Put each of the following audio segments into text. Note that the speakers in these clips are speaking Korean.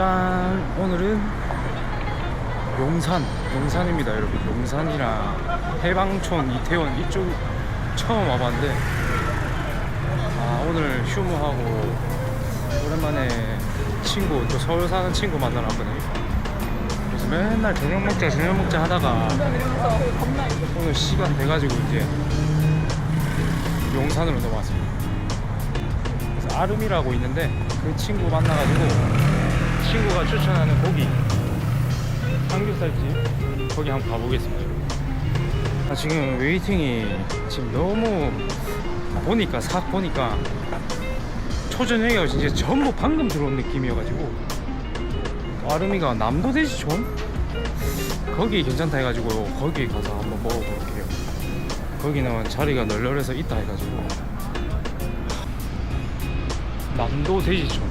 짠. 오늘은 용산 용산입니다 여러분. 용산이랑 해방촌 이태원 이쪽 처음 와봤는데 아 오늘 휴무하고 오랜만에 친구 또 서울 사는 친구 만나러 왔거든요. 그래서 맨날 저녁 먹자 저녁 먹자 하다가 오늘 시간 돼가지고 이제 용산으로 넘어왔습니다. 그래서 아름이라고 있는데 그 친구 만나가지고 친구가 추천하는 고기. 삼겹살집. 거기 한번 가보겠습니다. 아, 지금 웨이팅이 지금 너무 보니까 싹 보니까 초저녁이가 진짜 전부 방금 들어온 느낌이어가지고 아름이가 남도돼지촌 거기 괜찮다 해가지고 거기 가서 한번 먹어볼게요. 거기는 자리가 널널해서 있다 해가지고. 남도 돼지촌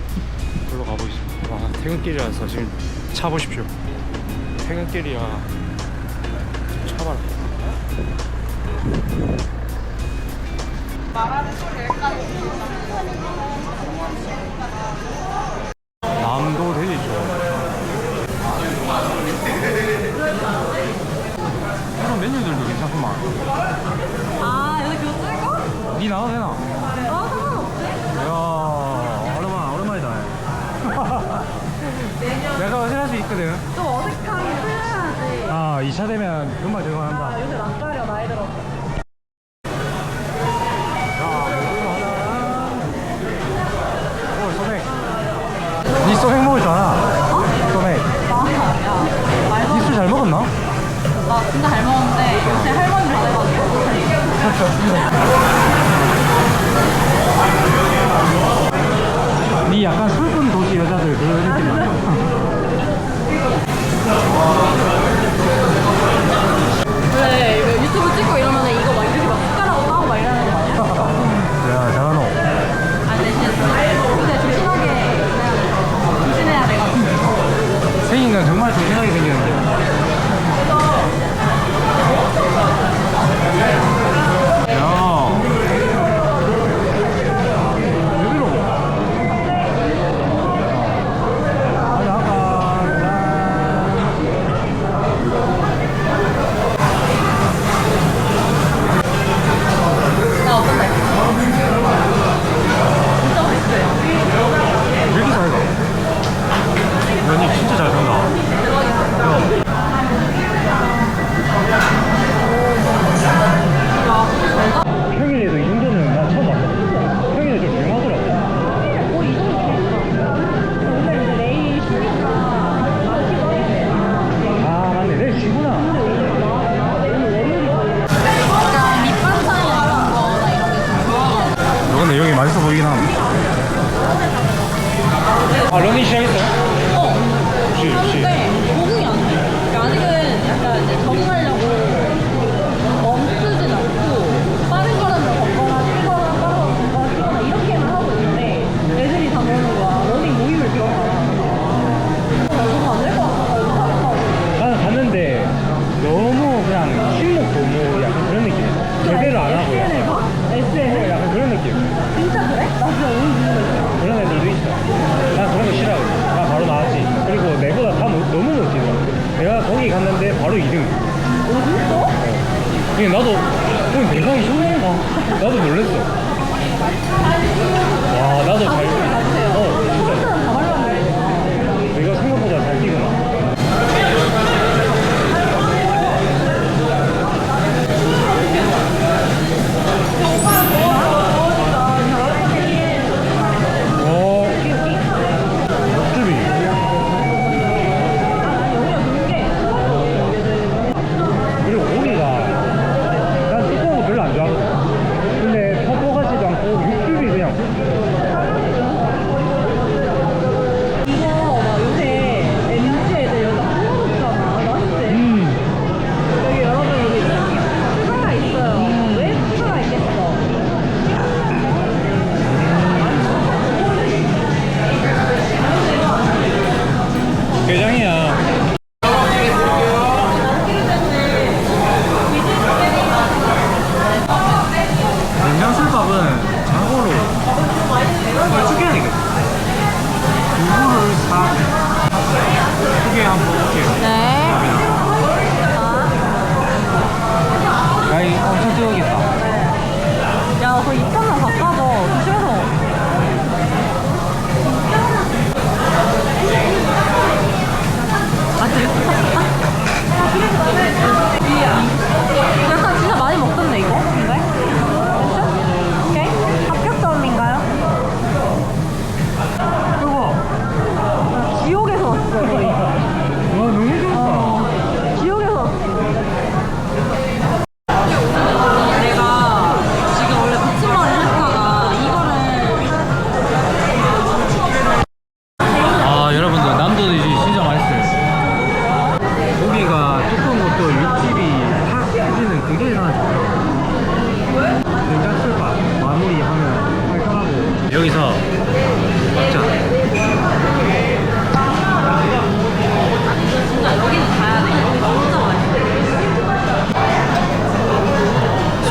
걸로 가보겠습니다. 와 퇴근길이라서 지금 차 보십시오. 퇴근길이야 차 봐라. 남도 돼지촌 이런 메뉴들도 괜찮구만. 아 여기 그거 찍어? 니 나와도 되나? 아 상관없지 이야 내가 어제 할수 있거든. 좀 어색하게 풀려야지. 아 2차 되면 금방 적응한다. 아 요새 낯가려 나이 들어서. 오 소맥. 니 소맥 먹을 줄 알아? 소맥. 아 야 말도 니술 잘 먹었나? 나 진짜 잘 먹었는데 요새 할머니를 돼가지고. 니 약간 보이긴 함. 아 러닝 시작했어요? 나도 놀랬어. 와 나도 잘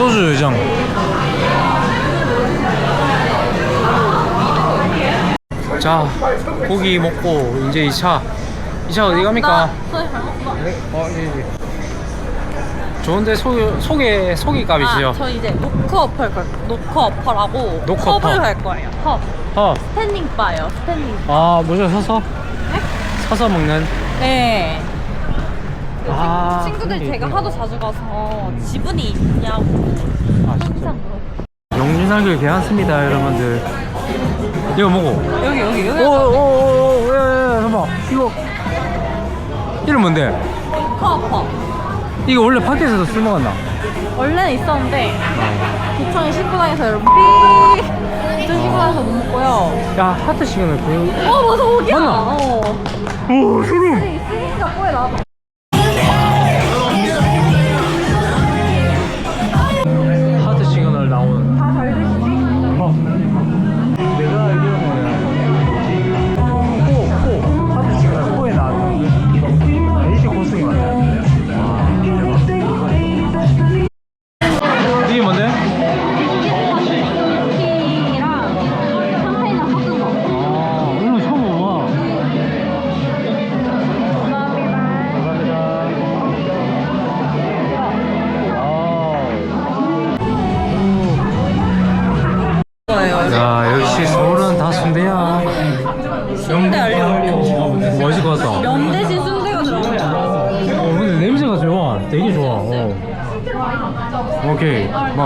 소주 요정 자 고기 먹고 이제 2차 2차 어디 갑니까? 소리 잘 먹어. 네? 어, 예, 예. 좋은데 소, 소개 소개 값이죠 아, 저 이제 노크 어퍼 걸 노크 어퍼라고 노크 펍을 어퍼. 갈 거예요. 펍. 어. 스탠딩 바요. 스탠딩. 아 뭐죠 서서? 네? 서서 먹는 네. 아, 친구들 그런 게 제가 있구나. 하도 자주 가서 지분이 있냐고 아 진짜 항상 물어. 용준하길 괜찮습니다 여러분들 이거 뭐고? 여기 여기 여기. 오오오오 야야야 잠깐만 이거 이름 뭔데? 어퍼. 이거 원래 밖에서도 술 먹었나? 원래는 있었는데 어. 도청에 신고 다녀서 여러분 삐. 전 신고 다녀서 못 먹고요. 야 하트 시간을 그 어 맞아 오기야. 맞나? 어. 오 소름 있으니까 뽀에 나와.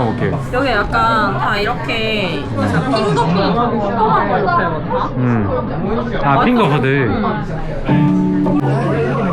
오케이. 막 오케이. 여기 약간 다 이렇게 핑거푸드 핑거만 거 이렇게 먹나? 음. 아, 핑거푸드. 타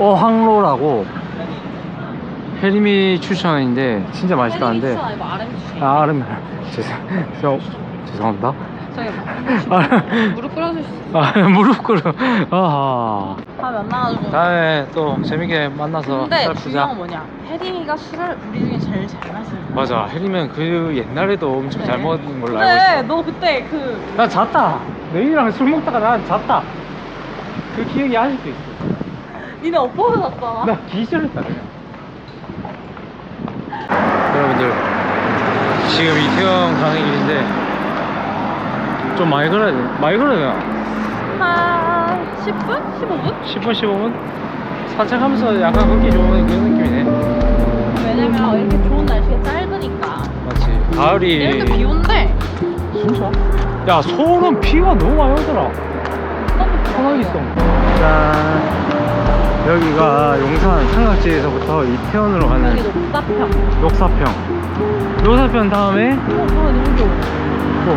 어 항로라고 혜림이 추천인데 진짜 맛있다는데 혜림이 RMC. 아 아름 죄송 저, 죄송합니다 저기 아, 무릎 꿇어줄 수 있어. 아 무릎 꿇어 아하 다음에 만나가지고. 다음에 또 재밌게 만나서 근데 살 중요한 건 뭐냐? 혜림이가 술을 우리 중에 제일 잘 마시는 거야. 맞아 혜림은 그 옛날에도 엄청 잘 네. 먹었던 걸로 알고 있어 너 그때 그 나 잤다 너희랑 술 먹다가 난 잤다 그 기억이 아직도 있어 니네 오빠가 잤잖아. 나 기절했다 그냥 여러분들 지금 이태원 가는 길인데 좀 많이 걸어야 돼 많이 걸어야 되나? 한 10분? 15분? 10분 15분? 산책하면서 약간 걷기 좋은 그런 느낌이네 왜냐면 이렇게 좋은 날씨가 짧으니까. 맞지 가을이 이렇게 비 온대. 진짜? 야 서울은 비가 너무 많이 오더라 편하게 있어 짠 여기가 용산 삼각지에서부터 이태원으로 여기 가는 녹사평. 녹사평 녹사평 다음에 어, 그래, 너무 귀여워. 오,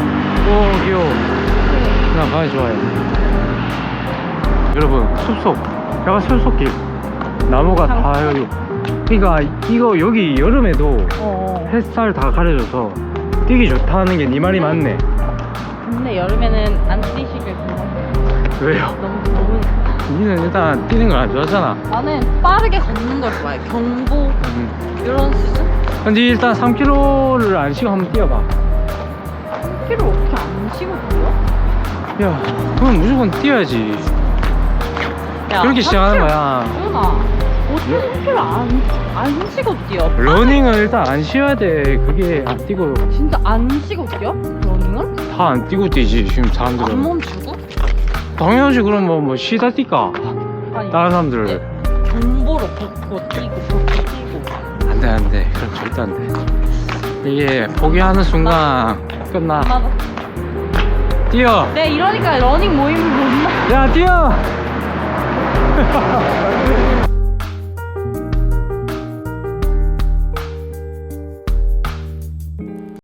오 귀여워 나 강아지 좋아해 여러분 숲속 약간 숲속길 나무가 다 여기 그러니까 이거 여기 여름에도 어. 햇살 다 가려져서 뛰기 좋다는 게 네 말이 맞네 근데 여름에는 안 뛰시길 바랍니다. 왜요? 너무 더우 니는 일단 뛰는 걸 안 좋아하잖아 나는 빠르게 걷는 걸 좋아해. 경보 음. 이런 수준? 근데 일단 3km를 안 쉬고 한번 뛰어봐 키를 어떻게 안 쉬고 뛰어? 야 그럼 무조건 뛰어야지 야, 그렇게 시작하는 3km 거야 누나 어떻게 3km 안, 안 쉬고 뛰어? 러닝은 일단 안 쉬어야 돼 그게 안 뛰고 진짜 안 쉬고 뛰어? 러닝은? 다안 뛰고 뛰지 지금 안 사람들은 멈추고? 당연하지 그럼 뭐, 뭐 뛸까. 아니 다른 사람들. 경보로 걷고 뛰고 걷고 뛰고. 안돼 안돼. 그럼 절대 안돼. 이게 포기하는 순간 끝나. 맞아 뛰어. 내가 이러니까 러닝 모임을 못 나. 야 뛰어